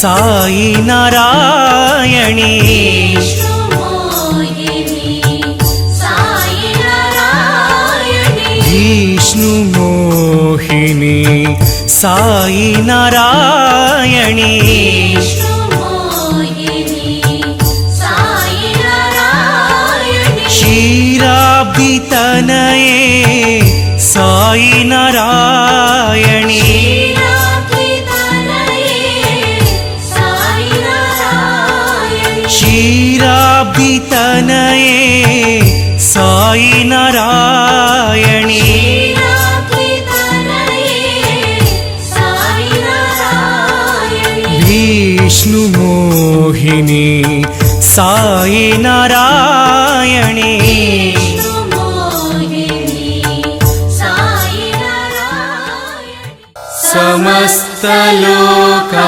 సాయి నారాయణి. విష్ణు మోహిని సాయి నారాయణి. క్షీరాబ్ది తనయే సాయి నారాయణి. तनये साई नारायणी क्षीराब्धि तनये साई नारायणी विष्णु मोहिनी साई नारायणी समस्तलोका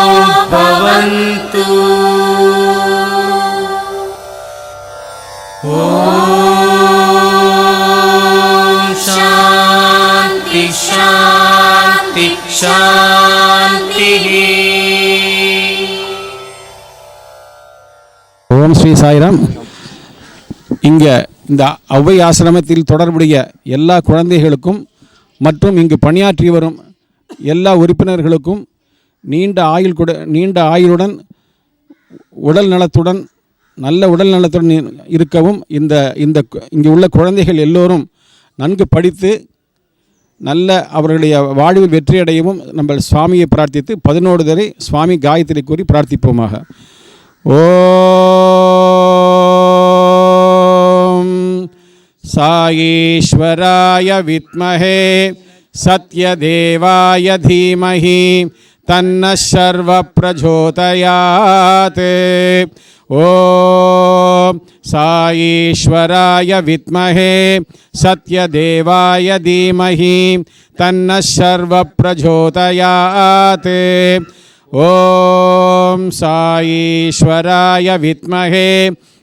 शान्ति शान्ति शान्तिः ஓம் ஸ்ரீ சாய்ராம் இங்கே இந்த ஔவை ஆசிரமத்தில் தொடர்புடைய எல்லா குழந்தைகளுக்கும் மற்றும் இங்கு பணியாற்றி வரும் எல்லா உறுப்பினர்களுக்கும் நீண்ட ஆயுள் கொடு நீண்ட ஆயுளுடன் உடல் நலத்துடன் நல்ல உடல் நலத்துடன் இருக்கவும் இந்த இந்த இங்கே உள்ள குழந்தைகள் எல்லோரும் நன்கு படித்து நல்ல அவர்களுடைய வாழ்வில் வெற்றியடையவும் நம்ம சுவாமியை பிரார்த்தித்து பதினோரு தரை சுவாமி காயத்ரி கூறி பிரார்த்திப்போமாக. ஓம் சாயீஸ்வராய வித்மஹே சத்யதேவாய தீமஹி तन्नः सर्वप्रचोदयात्। ओ साईश्वराय विद्महे सत्यदेवाय धीमह तर्व सर्वप्रचोदयात्। ओ साईश्वराय विद्महे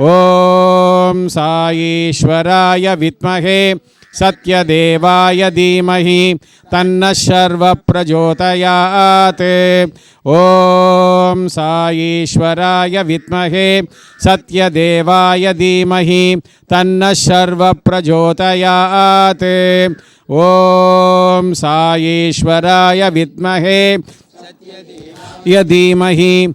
ॐ साईश्वराय विद्महे, सत्यदेवाय धीमहि, तन्नः सर्वप्रचोदयात् ॐ साईश्वराय विद्महे, सत्यदेवाय धीमहि, तन्नः सर्वप्रचोदयात् ॐ साईश्वराय विद्महे यधीमहि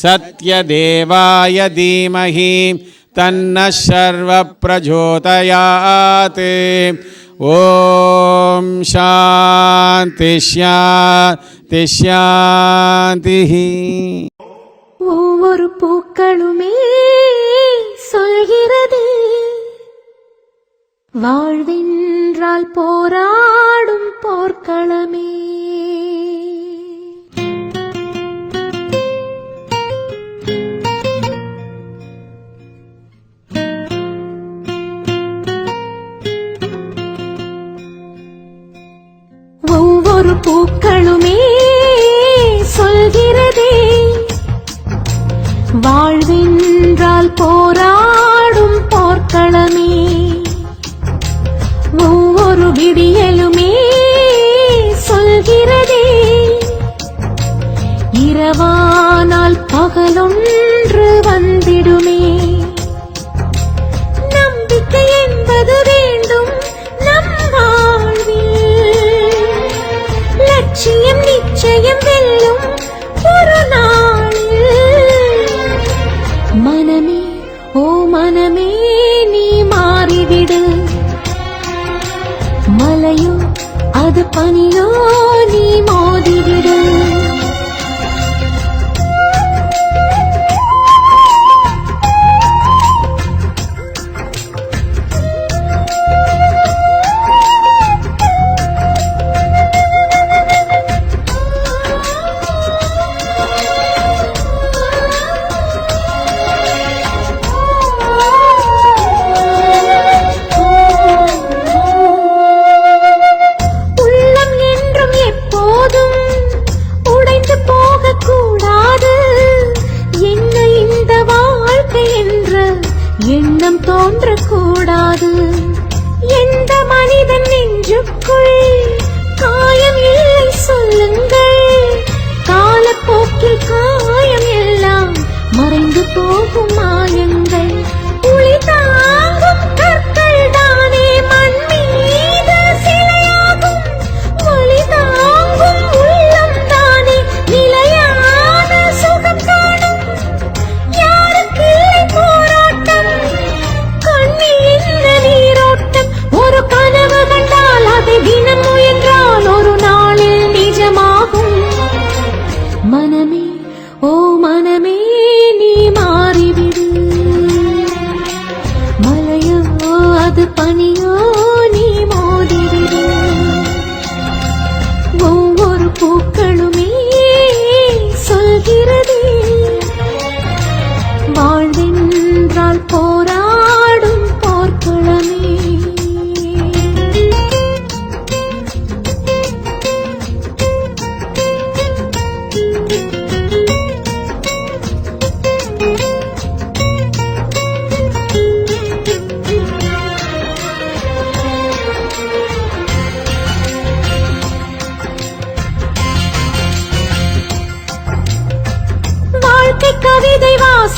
सत्यदेवाय धीमहि तन्नः सर्वप्रचोदयात् ॐ शान्ति शान्ति शान्तिः ஒவ்வொரு பூக்களுமே சொல்கிறது வாழ்வென்றால் போராடும் போர்க்களமே போராடும் போர்க்களமே. ஒவ்வொரு விடியலுமே சொல்கிறதே. இரவானால் பகலும் 不怕吗？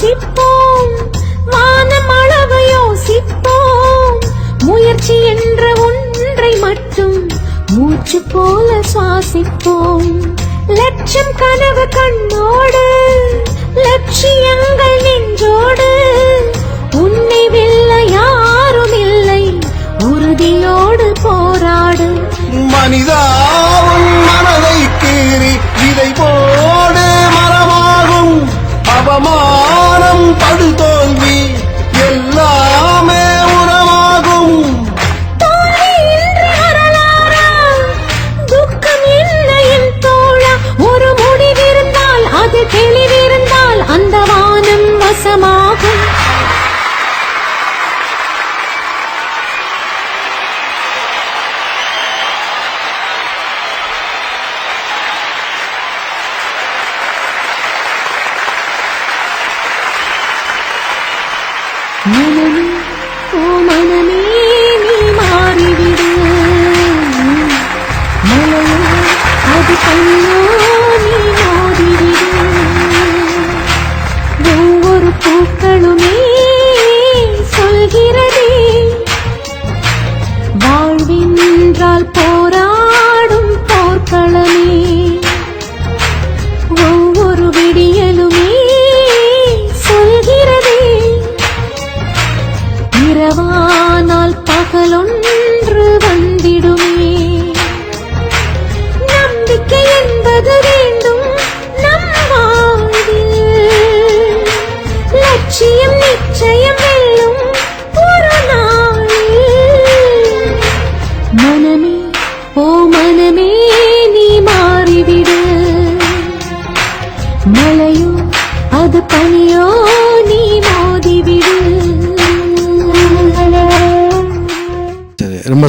யோசிப்போம் வானம் அளவு யோசிப்போம். முயற்சி என்ற ஒன்றை மட்டும் மூச்சு போல சுவாசிப்போம். லட்சம் கனவு கண்ணோடு லட்சியங்கள் நெஞ்சோடு. உன்னை வெல்ல யாரும் இல்லை உறுதியோடு போராடு. மனிதா மனதை கீறி இதை போடு மரமாகும். அவமானம் படுதோல்வி எல்லாமே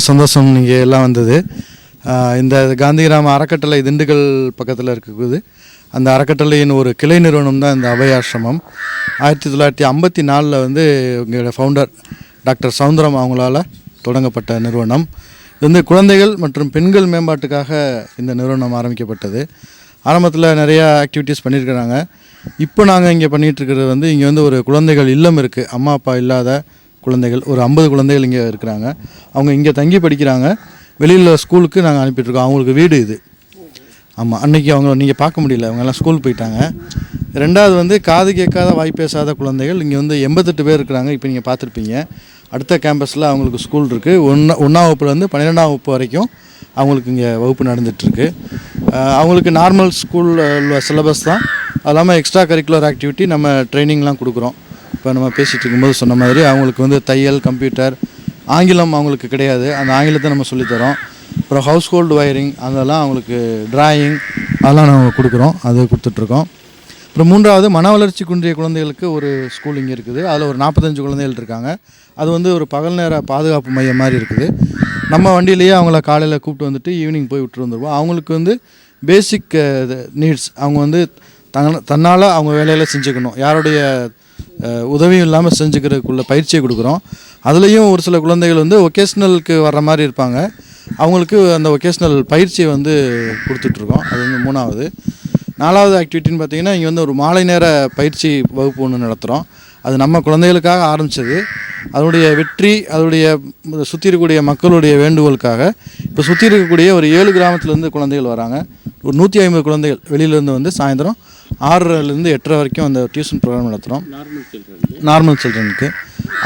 சந்தோஷம் இங்கே எல்லாம் வந்தது. இந்த காந்தி காந்திகிராம அறக்கட்டளை திண்டுக்கல் பக்கத்தில் இருக்குது. அந்த அறக்கட்டளையின் ஒரு கிளை நிறுவனம் தான் இந்த அபயாசிரமம். ஆயிரத்தி தொள்ளாயிரத்தி ஐம்பத்தி நாலில் வந்து எங்களோட ஃபவுண்டர் டாக்டர் சவுந்தரம் அவங்களால தொடங்கப்பட்ட நிறுவனம். இது வந்து குழந்தைகள் மற்றும் பெண்கள் மேம்பாட்டுக்காக இந்த நிறுவனம் ஆரம்பிக்கப்பட்டது. ஆரம்பத்தில் நிறையா ஆக்டிவிட்டீஸ் பண்ணியிருக்கிறாங்க இப்போ நாங்கள் இங்கே பண்ணிகிட்ருக்கிறது வந்து இங்கே வந்து ஒரு குழந்தைகள் இல்லம் இருக்குது அம்மா அப்பா இல்லாத குழந்தைகள் ஒரு ஐம்பது குழந்தைகள் இங்கே இருக்கிறாங்க. அவங்க இங்கே தங்கி படிக்கிறாங்க. வெளியில் ஸ்கூலுக்கு நாங்கள் அனுப்பிட்டுருக்கோம். அவங்களுக்கு வீடு இது. ஆமாம் அன்னைக்கு அவங்க நீங்கள் பார்க்க முடியல. அவங்கெல்லாம் ஸ்கூல் போயிட்டாங்க. ரெண்டாவது வந்து காது கேட்காத வாய் பேசாத குழந்தைகள். இங்கே வந்து எண்பத்தெட்டு பேர் இருக்கிறாங்க. இப்போ நீங்கள் பார்த்துருப்பீங்க. அடுத்த கேம்பஸில் அவங்களுக்கு ஸ்கூல் இருக்குது ஒன்றா ஒன்றாம் வகுப்புலேருந்து பன்னிரெண்டாம் வகுப்பு வரைக்கும் அவங்களுக்கு இங்கே வகுப்பு நடந்துகிட்ருக்கு அவங்களுக்கு நார்மல் ஸ்கூலில் உள்ள சிலபஸ் தான். அது இல்லாமல் எக்ஸ்ட்ரா கரிக்குலர் ஆக்டிவிட்டி நம்ம ட்ரைனிங்லாம் கொடுக்குறோம். இப்போ நம்ம பேசிகிட்டு இருக்கும்போது சொன்ன மாதிரி அவங்களுக்கு வந்து தையல் கம்ப்யூட்டர் ஆங்கிலம் அவங்களுக்கு கிடையாது. அந்த ஆங்கிலத்தை நம்ம சொல்லித்தரோம் அப்புறம் ஹவுஸ் ஹோல்டு வயரிங் அதெல்லாம் அவங்களுக்கு டிராயிங் அதெல்லாம் நாங்கள் கொடுக்குறோம். அது கொடுத்துட்ருக்கோம். அப்புறம் மூன்றாவது மன வளர்ச்சி குன்றிய குழந்தைகளுக்கு ஒரு ஸ்கூல் இங்கே இருக்குது. அதில் ஒரு நாற்பத்தஞ்சு குழந்தைகள் இருக்காங்க. அது வந்து ஒரு பகல் நேர பாதுகாப்பு மையம் மாதிரி இருக்குது. நம்ம வண்டியிலேயே அவங்கள காலையில் கூப்பிட்டு வந்துட்டு ஈவினிங் போய் விட்டு வந்துடுவோம் அவங்களுக்கு வந்து பேசிக் நீட்ஸ் அவங்க வந்து தங்க தன்னால் அவங்க வேலையில் செஞ்சுக்கணும். யாருடைய உதவியும் இல்லாமல் செஞ்சுக்கிறதுக்குள்ள பயிற்சியை கொடுக்குறோம். அதுலேயும் ஒரு சில குழந்தைகள் வந்து ஒகேஷ்னலுக்கு வர்ற மாதிரி இருப்பாங்க. அவங்களுக்கு அந்த ஒகேஷ்னல் பயிற்சியை வந்து கொடுத்துட்ருக்கோம். அது வந்து மூணாவது. நாலாவது ஆக்டிவிட்டின்னு பார்த்தீங்கன்னா இங்கே வந்து ஒரு மாலை நேர பயிற்சி வகுப்பு ஒன்று நடத்துகிறோம் அது நம்ம குழந்தைகளுக்காக ஆரம்பித்தது அதனுடைய வெற்றி அதனுடைய சுற்றி இருக்கக்கூடிய மக்களுடைய வேண்டுகோளுக்காக. இப்போ சுற்றி இருக்கக்கூடிய ஒரு ஏழு கிராமத்துலேருந்து குழந்தைகள் வராங்க. ஒரு நூற்றி ஐம்பது குழந்தைகள் வெளியிலேருந்து வந்து சாயந்தரம் ஆறரைலேருந்து எட்டரை வரைக்கும் அந்த டியூஷன் ப்ரோக்ராம் நடத்துகிறோம். நார்மல் சில்ட்ரனுக்கு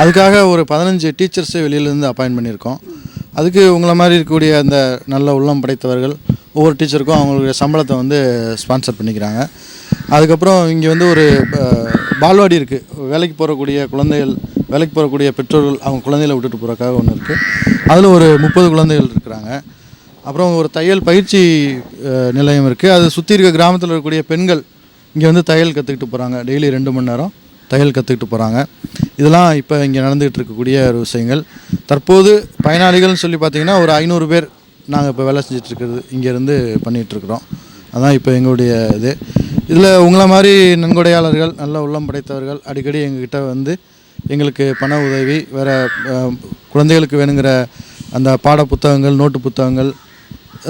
அதுக்காக ஒரு பதினஞ்சு டீச்சர்ஸை வெளியிலேருந்து அப்பாயின்ட் பண்ணியிருக்கோம். அதுக்கு உங்களை மாதிரி இருக்கக்கூடிய அந்த நல்ல உள்ளம் படைத்தவர்கள் ஒவ்வொரு டீச்சருக்கும் அவங்களுடைய சம்பளத்தை வந்து ஸ்பான்சர் பண்ணிக்கிறாங்க. அதுக்கப்புறம் இங்கே வந்து ஒரு பால்வாடி இருக்குது வேலைக்கு போகக்கூடிய குழந்தைகள் வேலைக்கு போகக்கூடிய பெற்றோர்கள் அவங்க குழந்தைகளை விட்டுட்டு போகிறக்காக ஒன்று இருக்குது அதில் ஒரு முப்பது குழந்தைகள் இருக்கிறாங்க. அப்புறம் ஒரு தையல் பயிற்சி நிலையம் இருக்குது அது சுற்றி இருக்க கிராமத்தில் இருக்கக்கூடிய பெண்கள் இங்கே வந்து தையல் கற்றுக்கிட்டு போகிறாங்க டெய்லி ரெண்டு மணி நேரம் தையல் கற்றுக்கிட்டு போகிறாங்க இதெல்லாம் இப்போ இங்கே நடந்துகிட்டு இருக்கக்கூடிய ஒரு விஷயங்கள் தற்போது பயனாளிகள்னு சொல்லி பார்த்தீங்கன்னா ஒரு ஐநூறு பேர் நாங்கள் இப்போ வேலை செஞ்சிட்ருக்கிறது இங்கேருந்து பண்ணிகிட்ருக்குறோம் அதான் இப்போ எங்களுடைய இது. இதில் உங்களை மாதிரி நன்கொடையாளர்கள் நல்ல உள்ளம் படைத்தவர்கள் அடிக்கடி எங்ககிட்ட வந்து எங்களுக்கு பண உதவி வேறு குழந்தைகளுக்கு வேணுங்கிற அந்த பாட புத்தகங்கள் நோட்டு புத்தகங்கள்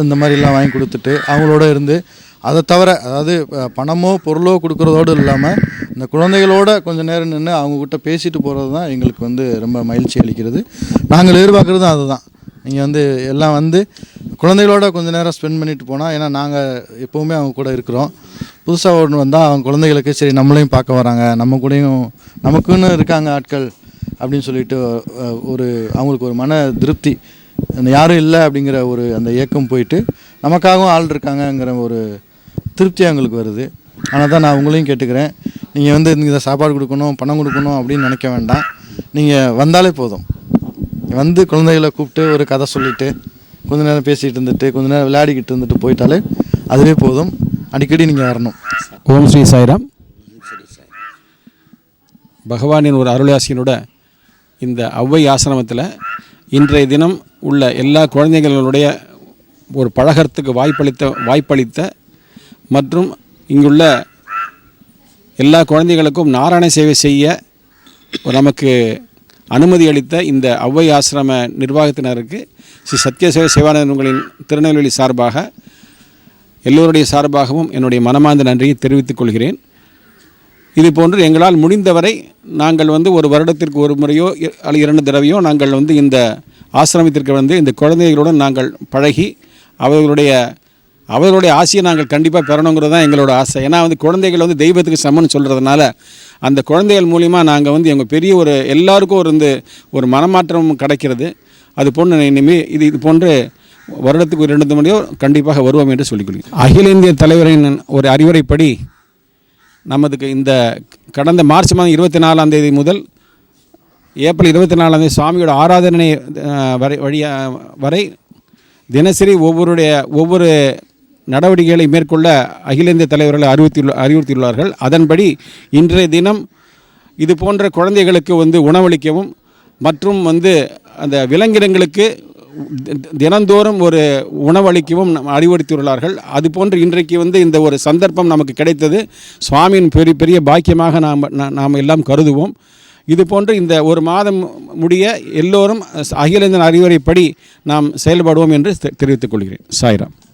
இந்த மாதிரிலாம் வாங்கி கொடுத்துட்டு அவங்களோட இருந்து அதை தவிர அதாவது பணமோ பொருளோ கொடுக்குறதோடு இல்லாமல் இந்த குழந்தைகளோட கொஞ்சம் நேரம் நின்று அவங்கக்கிட்ட பேசிட்டு போகிறது தான் எங்களுக்கு வந்து ரொம்ப மகிழ்ச்சி அளிக்கிறது. நாங்கள் எதிர்பார்க்குறதும் அதுதான். நீங்கள் வந்து எல்லாம் வந்து குழந்தைகளோட கொஞ்சம் நேரம் ஸ்பெண்ட் பண்ணிட்டு போனால் ஏன்னா நாங்கள் எப்போவுமே அவங்க கூட இருக்கிறோம். புதுசாக ஒன்று வந்தால் அவங்க குழந்தைகளுக்கு சரி நம்மளையும் பார்க்க வராங்க நம்ம கூடயும் நமக்குன்னு இருக்காங்க ஆட்கள் அப்படின்னு சொல்லிட்டு ஒரு அவங்களுக்கு ஒரு மன திருப்தி. அந்த யாரும் இல்லை அப்படிங்கிற ஒரு அந்த ஏக்கம் போயிட்டு நமக்காகவும் ஆள் இருக்காங்கங்கிற ஒரு திருப்தி எங்களுக்கு வருது. ஆனால் தான் நான் உங்களையும் கேட்டுக்கிறேன். நீங்கள் வந்து இந்த சாப்பாடு கொடுக்கணும் பணம் கொடுக்கணும் அப்படின்னு நினைக்க வேண்டாம். நீங்கள் வந்தாலே போதும். வந்து குழந்தைகளை கூப்பிட்டு ஒரு கதை சொல்லிவிட்டு கொஞ்ச நேரம் பேசிகிட்டு இருந்துட்டு கொஞ்ச நேரம் விளையாடிக்கிட்டு இருந்துட்டு போயிட்டாலே அதுவே போதும். அடிக்கடி நீங்கள் வரணும். ஓம் ஸ்ரீ சாய்ராம். பகவானின் ஒரு அருளாசியனோட இந்த ஔவை ஆசிரமத்தில் இன்றைய தினம் உள்ள எல்லா குழந்தைகளுடைய ஒரு பழகறத்துக்கு வாய்ப்பளித்த வாய்ப்பளித்த மற்றும் இங்குள்ள எல்லா குழந்தைகளுக்கும் நாராயண சேவை செய்ய நமக்கு அனுமதி அளித்த இந்த ஒளவை ஆசிரம நிர்வாகத்தினருக்கு ஸ்ரீ சத்யசேவை சேவானந்தங்களின் திருநெல்வேலி சார்பாக எல்லோருடைய சார்பாகவும் என்னுடைய மனமார்ந்த நன்றியை தெரிவித்துக் கொள்கிறேன். இது போன்று எங்களால் முடிந்தவரை நாங்கள் வந்து ஒரு வருடத்திற்கு ஒரு முறையோ அல்லது இரண்டு தடவையோ நாங்கள் வந்து இந்த ஆசிரமத்திற்கு வந்து இந்த குழந்தைகளுடன் நாங்கள் பழகி அவர்களுடைய அவர்களுடைய ஆசையை நாங்கள் கண்டிப்பாக பெறணுங்கிறது தான் எங்களோட ஆசை. ஏன்னா வந்து குழந்தைகள் வந்து தெய்வத்துக்கு சமம்னு சொல்கிறதுனால அந்த குழந்தைகள் மூலிமா நாங்கள் வந்து எங்கள் பெரிய ஒரு எல்லாருக்கும் ஒரு வந்து ஒரு மனமாற்றம் கிடைக்கிறது. அது போன்று இனிமேல் இது இது போன்று வருடத்துக்கு ஒரு ரெண்டு முறையோ கண்டிப்பாக வருவோம் என்று சொல்லிக்கொள்கிறேன். அகில இந்திய தலைவரின் ஒரு அறிவுரைப்படி நமதுக்கு இந்த கடந்த மார்ச் மாதம் இருபத்தி நாலாம் தேதி முதல் ஏப்ரல் இருபத்தி நாலாம் தேதி சுவாமியோட ஆராதனை வரை வழியாக வரை தினசரி ஒவ்வொருடைய ஒவ்வொரு நடவடிக்கைகளை மேற்கொள்ள அகில இந்திய தலைவர்கள் அறிவுறுத்தியுள்ள அறிவுறுத்தியுள்ளார்கள். அதன்படி இன்றைய தினம் இது போன்ற குழந்தைகளுக்கு வந்து உணவளிக்கவும் மற்றும் வந்து அந்த விலங்கினங்களுக்கு தினந்தோறும் ஒரு உணவளிக்கவும் நம் அறிவுறுத்தியுள்ளார்கள். அதுபோன்று இன்றைக்கு வந்து இந்த ஒரு சந்தர்ப்பம் நமக்கு கிடைத்தது. சுவாமியின் பெரிய பெரிய பாக்கியமாக நாம் நாம் எல்லாம் கருதுவோம். இது போன்று இந்த ஒரு மாதம் முடிய எல்லோரும் அகில அறிவுரைப்படி நாம் செயல்படுவோம் என்று தெ- தெரிவித்துக் கொள்கிறேன். சாய்ராம்.